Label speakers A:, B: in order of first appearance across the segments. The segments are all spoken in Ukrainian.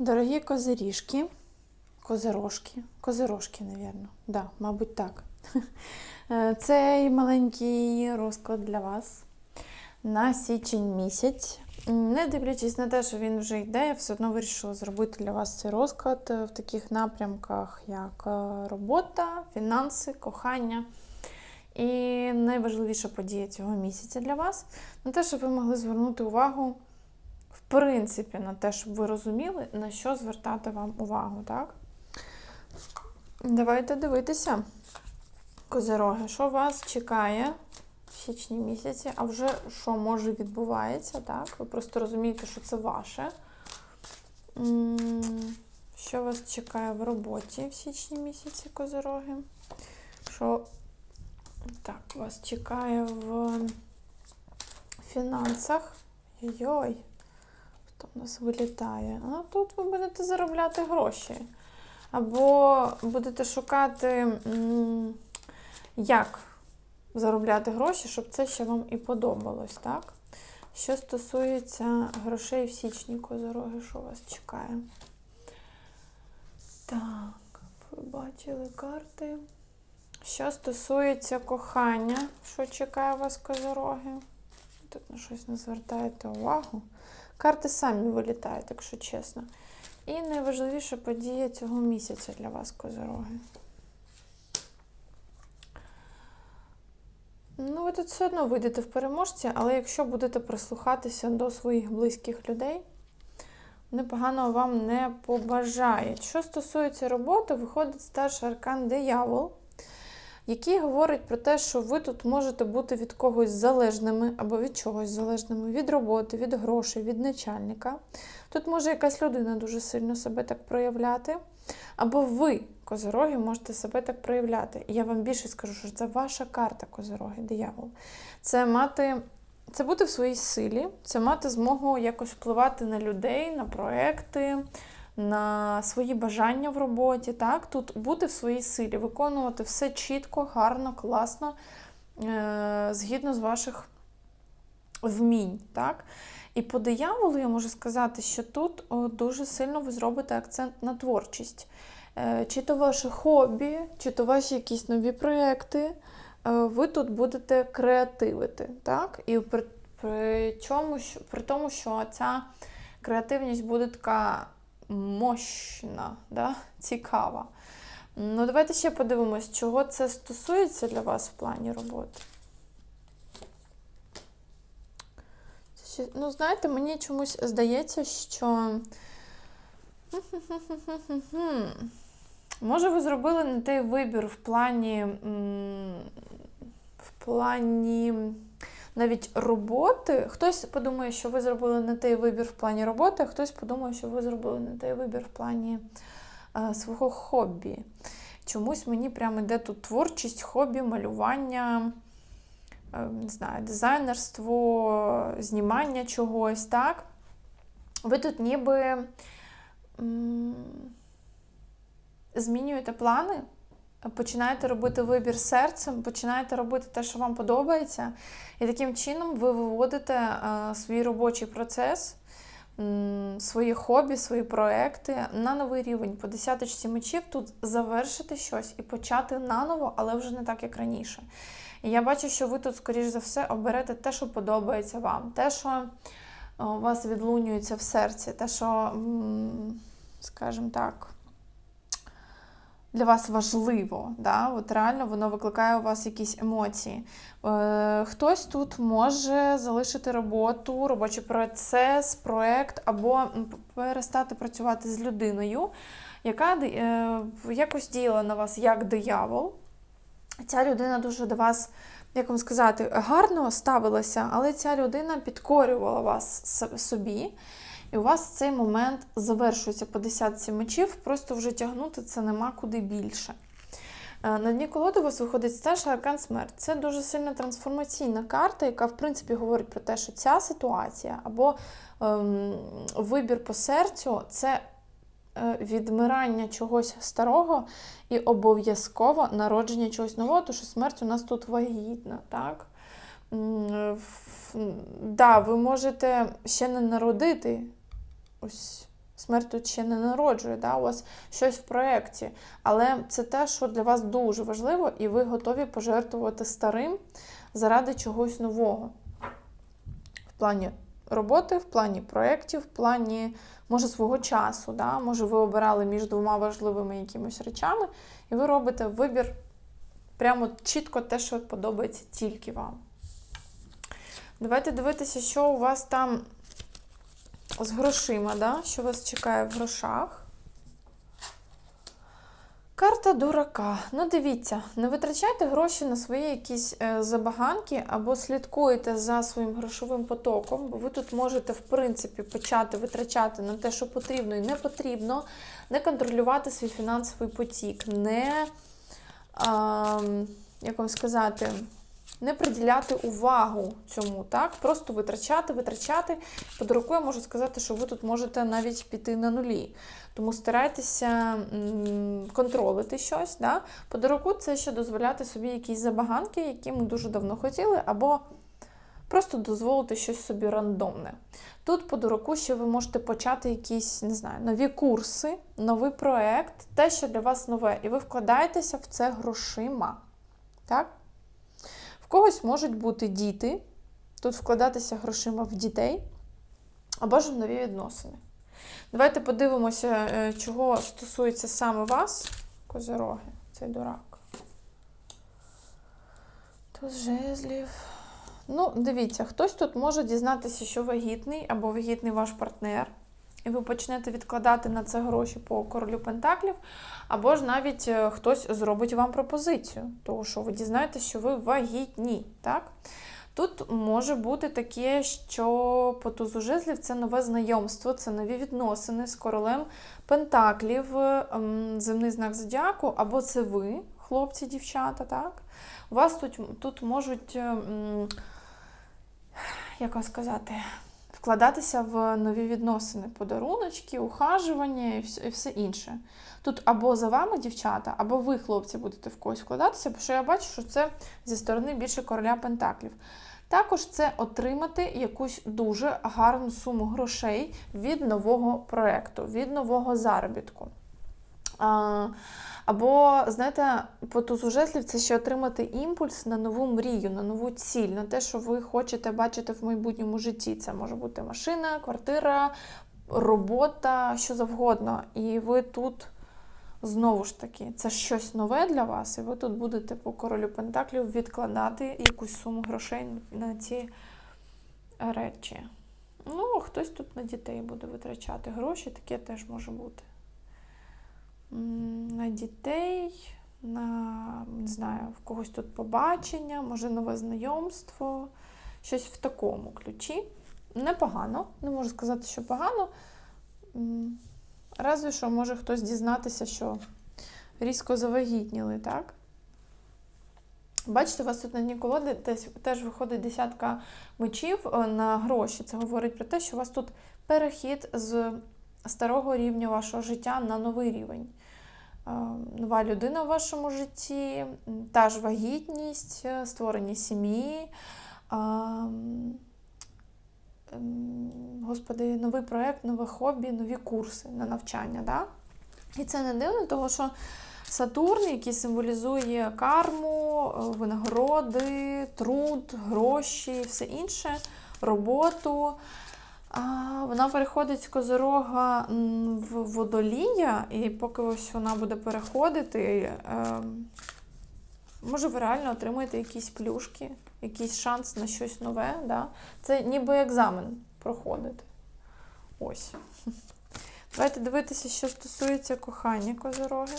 A: Дорогі козиріжки, козирожки, козирожки, навірно. Да, мабуть, так. Е, Цей маленький розклад для вас на січень місяць. Не дивлячись на те, що він вже йде, я все одно вирішила зробити для вас цей розклад е, в таких напрямках, як е, робота, фінанси, кохання. І найважливіша подія цього місяця для вас на те, щоб ви могли звернути увагу принципі, на те, щоб ви розуміли, на що звертати вам увагу, так? Давайте дивитися, козироги, що вас чекає в січні місяці, а вже що може відбувається, так? Ви просто розумієте, що це ваше. Що вас чекає в роботі в січні місяці, козироги? Що так, вас чекає в фінансах? Йой. Хто в нас вилітає? А тут ви будете заробляти гроші. Або будете шукати, як заробляти гроші, щоб це ще вам і подобалось, так? Що стосується грошей в січні козороги, що вас чекає? Так, ви бачили карти. Що стосується кохання, що чекає вас козороги? Тут на щось не звертаєте увагу. Карти самі вилітають, якщо чесно. І найважливіша подія цього місяця для вас, козороги. Ну, ви тут все одно вийдете в переможці, але якщо будете прислухатися до своїх близьких людей, вони поганого вам не побажають. Що стосується роботи, виходить старший аркан диявол, який говорить про те, що ви тут можете бути від когось залежними або від чогось залежними, від роботи, від грошей, від начальника. Тут може якась людина дуже сильно себе так проявляти. Або ви, козороги, можете себе так проявляти. І я вам більше скажу, що це ваша карта козороги, диявол. Це мати. Це бути в своїй силі, це мати змогу якось впливати на людей, на проекти, на свої бажання в роботі. Так? Тут бути в своїй силі, виконувати все чітко, гарно, класно, е- згідно з ваших вмінь. Так? І по дияволу я можу сказати, що тут дуже сильно ви зробите акцент на творчість. Е, Чи то ваше хобі, чи то ваші якісь нові проекти, е, ви тут будете креативити. Так? І при, при, чому, при тому, що ця креативність буде така мощна, да? цікава. Ну, давайте ще подивимось, чого це стосується для вас в плані роботи. Ну, знаєте, мені чомусь здається, що. Може, ви зробили не той вибір в плані. В плані навіть роботи. Хтось подумає, що ви зробили не той вибір в плані роботи, а хтось подумає, що ви зробили не той вибір в плані е, свого хобі. Чомусь мені прямо йде тут творчість, хобі, малювання е, не знаю, дизайнерство, знімання чогось, так? Ви тут ніби змінюєте плани, починаєте робити вибір серцем, починаєте робити те, що вам подобається, і таким чином ви виводите е, свій робочий процес, свої хобі, свої проекти на новий рівень. По десяточці мечів тут завершити щось і почати наново, але вже не так, як раніше. І я бачу, що ви тут, скоріш за все, оберете те, що подобається вам, те, що е, у вас відлунюється в серці, те, що, скажімо так, для вас важливо. Да? От реально воно викликає у вас якісь емоції. Е, хтось тут може залишити роботу, робочий процес, проект, або перестати працювати з людиною, яка е, якось діяла на вас як диявол. Ця людина дуже до вас, як вам сказати, гарно ставилася, але ця людина підкорювала вас собі. І у вас цей момент завершується по десятці мечів, просто вже тягнути це нема куди більше. Е, На дні колоди у вас виходить старший аркан смерть. Це дуже сильна трансформаційна карта, яка, в принципі, говорить про те, що ця ситуація або ем, вибір по серцю це е, відмирання чогось старого і обов'язково народження чогось нового, тому що смерть у нас тут вагітна, так? М, Да, ви можете ще не народити ось Смерть тут ще не народжує, да? у вас щось в проєкті. Але це те, що для вас дуже важливо, і ви готові пожертвувати старим заради чогось нового. В плані роботи, в плані проєктів, в плані, може, свого часу. Да? Може, ви обирали між двома важливими якимись речами, і ви робите вибір прямо чітко те, що подобається тільки вам. Давайте дивитися, що у вас там з грошима, да? що вас чекає в грошах. Карта дурака. Ну, дивіться, не витрачайте гроші на свої якісь е, забаганки або слідкуйте за своїм грошовим потоком, бо ви тут можете, в принципі, почати витрачати на те, що потрібно і не потрібно, не контролювати свій фінансовий потік, не, а, як вам сказати, не приділяти увагу цьому, так? Просто витрачати, витрачати. Під рукою можу сказати, що ви тут можете навіть піти на нулі. Тому старайтеся контролити щось. Да? По дороку це ще дозволяти собі якісь забаганки, які ми дуже давно хотіли, або просто дозволити щось собі рандомне. Тут по дороку ще ви можете почати якісь, не знаю, нові курси, новий проект, те, що для вас нове, і ви вкладаєтеся в це грошима. Так? В когось можуть бути діти, тут вкладатися грошима в дітей, або ж нові відносини. Давайте подивимося, е, чого стосується саме вас, козироги, цей дурак. Туз жезлів. Ну, дивіться, хтось тут може дізнатися, що вагітний або вагітний ваш партнер. І ви почнете відкладати на це гроші по королю Пентаклів, або ж навіть е, хтось зробить вам пропозицію, тому що ви дізнаєтесь, що ви вагітні. так? Тут може бути таке, що по тузу жезлів це нове знайомство, це нові відносини з королем Пентаклів, ем, земний знак зодіаку, або це ви, хлопці, дівчата. так? У вас тут, тут можуть, ем, як вам сказати, вкладатися в нові відносини, подаруночки, ухажування і все інше. Тут або за вами, дівчата, або ви, хлопці, будете в когось вкладатися, бо що я бачу, що це зі сторони більше короля Пентаклів. Також це отримати якусь дуже гарну суму грошей від нового проєкту, від нового заробітку. А, або, знаєте, по тузу жезлів це ще отримати імпульс на нову мрію, на нову ціль, на те, що ви хочете бачити в майбутньому житті. Це може бути машина, квартира, робота, що завгодно. І ви тут. Знову ж таки, це щось нове для вас, і ви тут будете по королю Пентаклів відкладати якусь суму грошей на ці речі. Ну, хтось тут на дітей буде витрачати гроші, таке теж може бути. На дітей, на, не знаю, в когось тут побачення, може нове знайомство, щось в такому ключі. Непогано, не можу сказати, що погано. Разве що може хтось дізнатися, що різко завагітніли, так? Бачите, у вас тут на дні колоди теж виходить десятка мечів е, на гроші. Це говорить про те, що у вас тут перехід з старого рівня вашого життя на новий рівень. Е, нова людина в вашому житті, та ж вагітність, е, створення сім'ї. Ем, господи, новий проєкт, нове хобі, нові курси на навчання. Да? І це не дивно, тому що Сатурн, який символізує карму, е, винагороди, труд, гроші все інше, роботу. Вона переходить з козорога в водолія, і поки ось вона буде переходити, ем, може ви реально отримаєте якісь плюшки якийсь шанс на щось нове. Да? Це ніби екзамен проходити. Ось. Давайте дивитися, що стосується кохання козороги.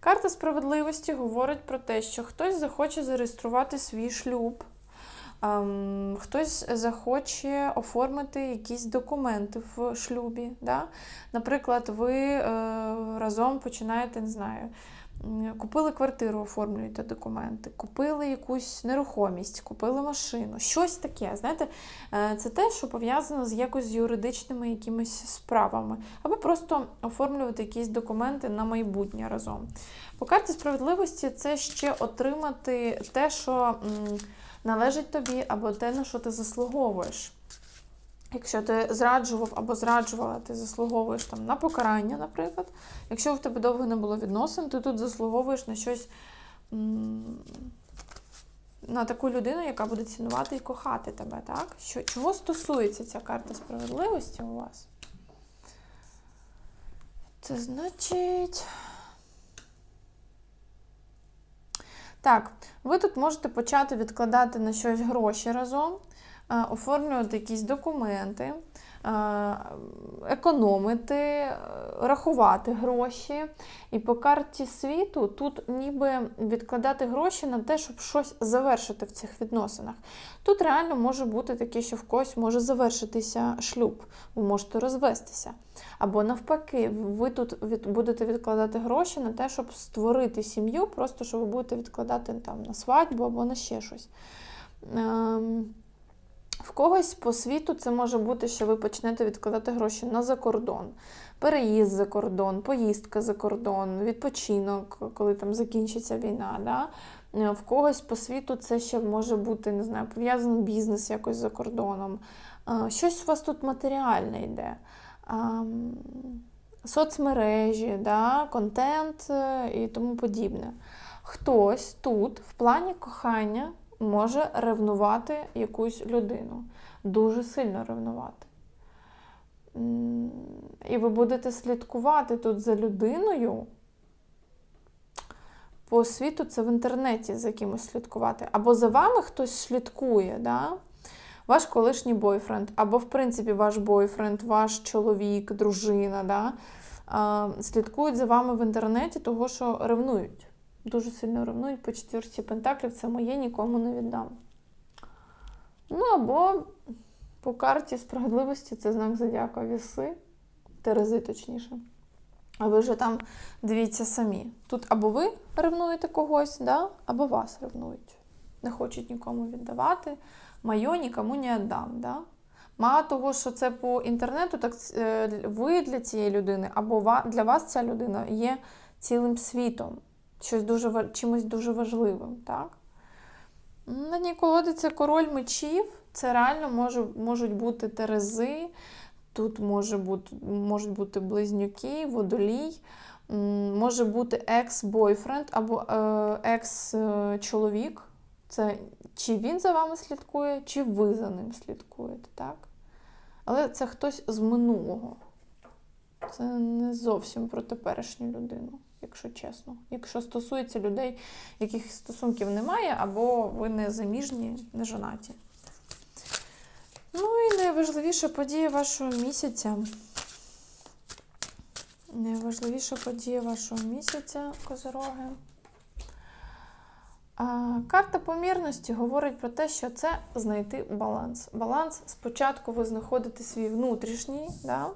A: Карта справедливості говорить про те, що хтось захоче зареєструвати свій шлюб, ем, хтось захоче оформити якісь документи в шлюбі. Да? Наприклад, ви е, разом починаєте, не знаю, Купили квартиру, оформлюєте документи, купили якусь нерухомість, купили машину, щось таке. Знаєте, е, це те, що пов'язано з якось юридичними якимись справами, або просто оформлювати якісь документи на майбутнє разом. По карті справедливості це ще отримати те, що належить тобі, або те, на що ти заслуговуєш. Якщо ти зраджував або зраджувала, ти заслуговуєш там на покарання, наприклад. Якщо в тебе довго не було відносин, ти тут заслуговуєш на щось на таку людину, яка буде цінувати і кохати тебе, так? Що, Чого стосується ця карта справедливості у вас? Це значить. Так, ви тут можете почати відкладати на щось гроші разом, оформлювати якісь документи. Економити, рахувати гроші. І по карті світу тут ніби відкладати гроші на те, щоб щось завершити в цих відносинах. Тут реально може бути таке, що в когось може завершитися шлюб, ви можете розвестися. Або навпаки, ви тут від, будете відкладати гроші на те, щоб створити сім'ю, просто що ви будете відкладати там на свадьбу або на ще щось. Ем, в когось по світу це може бути, що ви почнете відкладати гроші на закордон, переїзд за кордон, поїздка за кордон, відпочинок, коли там закінчиться війна. Да? Е, в когось по світу це ще може бути, не знаю, пов'язаний бізнес якось за кордоном. Е, щось у вас тут матеріальне йде. Соцмережі, да, контент е, і тому подібне. Хтось тут в плані кохання може ревнувати якусь людину. Дуже сильно ревнувати. І ви будете слідкувати тут за людиною. По світу це в інтернеті за кимось слідкувати. Або за вами хтось слідкує, да? ваш колишній бойфренд, або, в принципі, ваш бойфренд, ваш чоловік, дружина. да? Слідкують за вами в інтернеті, того що ревнують дуже сильно ревнують по четвірці пентаклів, це моє нікому не віддам. Ну, або по карті справедливості це знак зодіака віси, Терези, точніше. А ви вже там дивіться самі. Тут або ви ревнуєте когось, да? або вас ревнують. Не хочуть нікому віддавати. Майо нікому не віддам. Да? Мало того, що це по інтернету, так е, ви для цієї людини, або для вас ця людина є цілим світом щось дуже, чимось дуже важливим. так? На дні колоди це король мечів, це реально може, можуть бути терези, тут може бути, можуть бути близнюки, водолій, може бути екс-бойфренд або е, екс-чоловік. Це чи він за вами слідкує, чи ви за ним слідкуєте, так? Але це хтось з минулого. Це не зовсім про теперішню людину якщо чесно. Якщо стосується людей, яких стосунків немає, або ви не заміжні, не жонаті. Ну і найважливіша подія вашого місяця. Найважливіша подія вашого місяця, козороги. Карта помірності говорить про те, що це знайти баланс. Баланс спочатку ви знаходите свій внутрішній, да?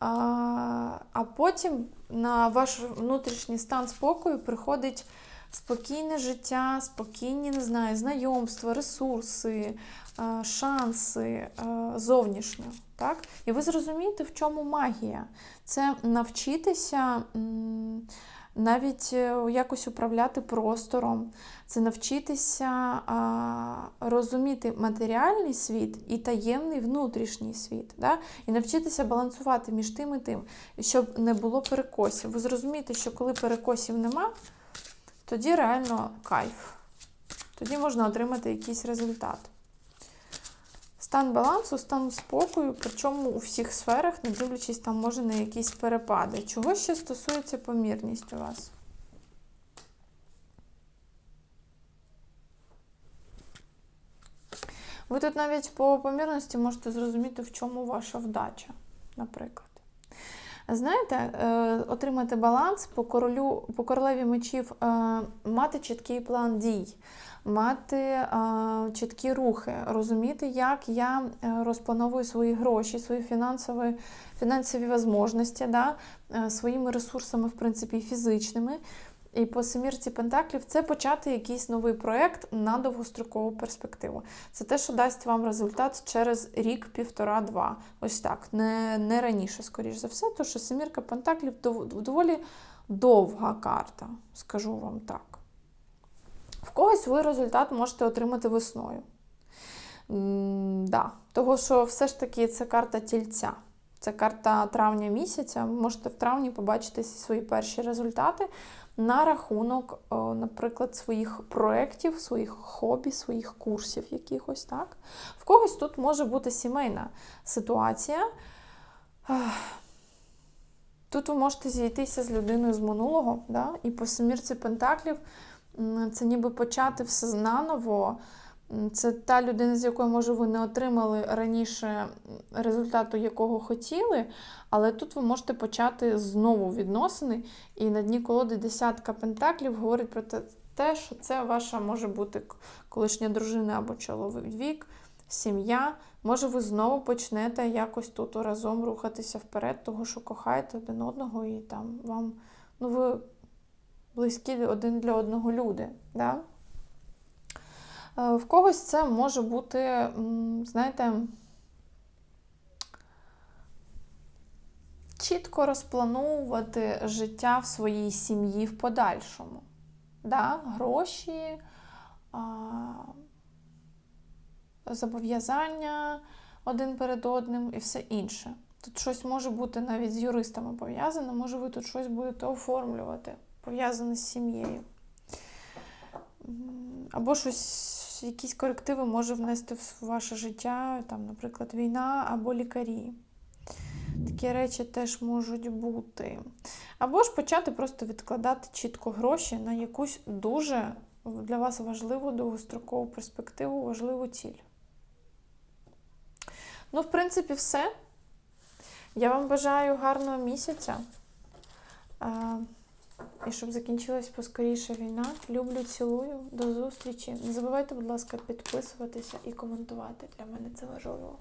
A: А, потім на ваш внутрішній стан спокою приходить спокійне життя, спокійні, не знаю, знайомства, ресурси, е, шанси е, зовнішньо. Так? І ви зрозумієте, в чому магія. Це навчитися навіть е, якось управляти простором, це навчитися розуміти матеріальний світ і таємний внутрішній світ, да? і навчитися балансувати між тим і тим, щоб не було перекосів. Ви зрозумієте, що коли перекосів нема, тоді реально кайф. Тоді можна отримати якийсь результат. Стан балансу, стан спокою, причому у всіх сферах, не дивлячись, там може на якісь перепади. Чого ще стосується помірність у вас? Ви тут навіть по помірності можете зрозуміти, в чому ваша вдача, наприклад. Знаєте, е, отримати баланс по королю, по королеві мечів, е, мати чіткий план дій, мати чіткі рухи, розуміти, як я е, розплановую свої гроші, свої фінансові фінансові можливості, да, своїми ресурсами, в принципі, фізичними. І по семірці Пентаклів це почати якийсь новий проєкт на довгострокову перспективу. Це те, що дасть вам результат через рік, півтора-два. Ось так, не не раніше, скоріш за все, тому що семірка Пентаклів доволі довга карта, скажу вам так. В когось ви результат можете отримати весною. М, да. Того, що все ж таки це карта тільця. Це карта травня місяця. Можете в травні побачити свої перші результати на рахунок, наприклад, своїх проєктів, своїх хобі, своїх курсів якихось, так? В когось тут може бути сімейна ситуація. Тут ви можете зійтися з людиною з минулого, да? і по семірці пентаклів це ніби почати все наново. Це та людина, з якою, може, ви не отримали раніше результату, якого хотіли, але тут ви можете почати знову відносини. І на дні колоди десятка пентаклів говорить про те, що це ваша може бути колишня дружина або чоловік, сім'я. Може, ви знову почнете якось тут разом рухатися вперед, того, що кохаєте один одного, і там вам, ну, ви близькі один для одного люди. Да? Е, В когось це може бути, знаєте, чітко розплановувати життя в своїй сім'ї в подальшому. Да? Гроші, зобов'язання один перед одним і все інше. Тут щось може бути навіть з юристами пов'язане, може ви тут щось будете оформлювати, пов'язане з сім'єю. Або щось, якісь корективи може внести в ваше життя, там, наприклад, війна або лікарі. Такі речі теж можуть бути. Або ж почати просто відкладати чітко гроші на якусь дуже для вас важливу довгострокову перспективу, важливу ціль. Ну, в принципі, все. Я вам бажаю гарного місяця. І щоб закінчилась поскоріше війна. Люблю, цілую. До зустрічі. Не забувайте, будь ласка, підписуватися і коментувати. Для мене це важливо.